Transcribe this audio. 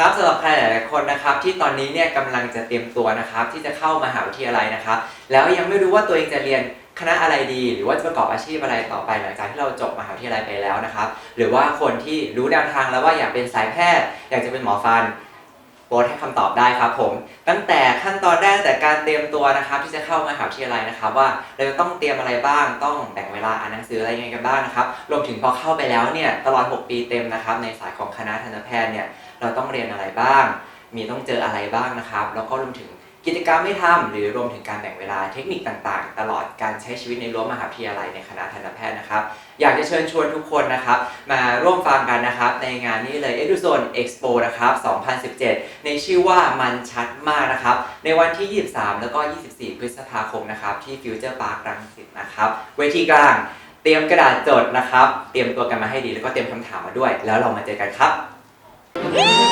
ครับสำหรับใครหลายๆคนนะครับที่ตอนนี้เนี่ยกำลังจะเตรียมตัวนะครับที่จะเข้ามหาวิทยาลัยนะครับ แล้วยังไม่รู้ว่าตัวเองจะเรียนคณะอะไรดี หรือว่าจะประกอบอาชีพอะไรต่อไปหลังจากที่เราจบมหาวิทยาลัยไปแล้วนะครับ หรือว่าคนที่รู้แนวทางแล้วว่าอยากเป็นสายแพทย์ อยากจะเป็นหมอฟันโปรดให้คำตอบได้ครับผม ตั้ง เตรียมตัวนะครับที่จะเข้ามหาวิทยาลัยนะครับ ว่าเราจะต้องเตรียมอะไรบ้างต้องแบ่งเวลาอ่านหนังสืออะไรยังไงกันบ้างนะครับรวมถึงพอเข้าไปแล้วเนี่ยตลอด 6 ปีเต็มนะครับ ในสายของคณะทันตแพทย์เนี่ยเราต้องเรียนอะไรบ้าง มีต้องเจออะไรบ้างนะครับ แล้วก็รวมถึง กิจกรรมไม่ทำหรือรวมถึงการแบ่งเวลาเทคนิคต่างๆ ตลอดการใช้ชีวิตในรั้วมหาวิทยาลัยในคณะทันตแพทย์นะครับ อยากจะเชิญชวนทุกคนนะครับ มาร่วมฟังกันนะครับ ในงานนี้เลย Eduzone Expo นะครับ 2017 ในชื่อว่ามันชัดมากนะครับ ในวันที่ 23 แล้วก็ 24 พฤษภาคมนะครับ ที่ Future Park รังสิตนะครับ เวทีกลางเตรียมกระดาษจดนะครับ เตรียมตัวกันมาให้ดีแล้วก็เตรียมคำถามมาด้วย แล้วเรามาเจอกันครับ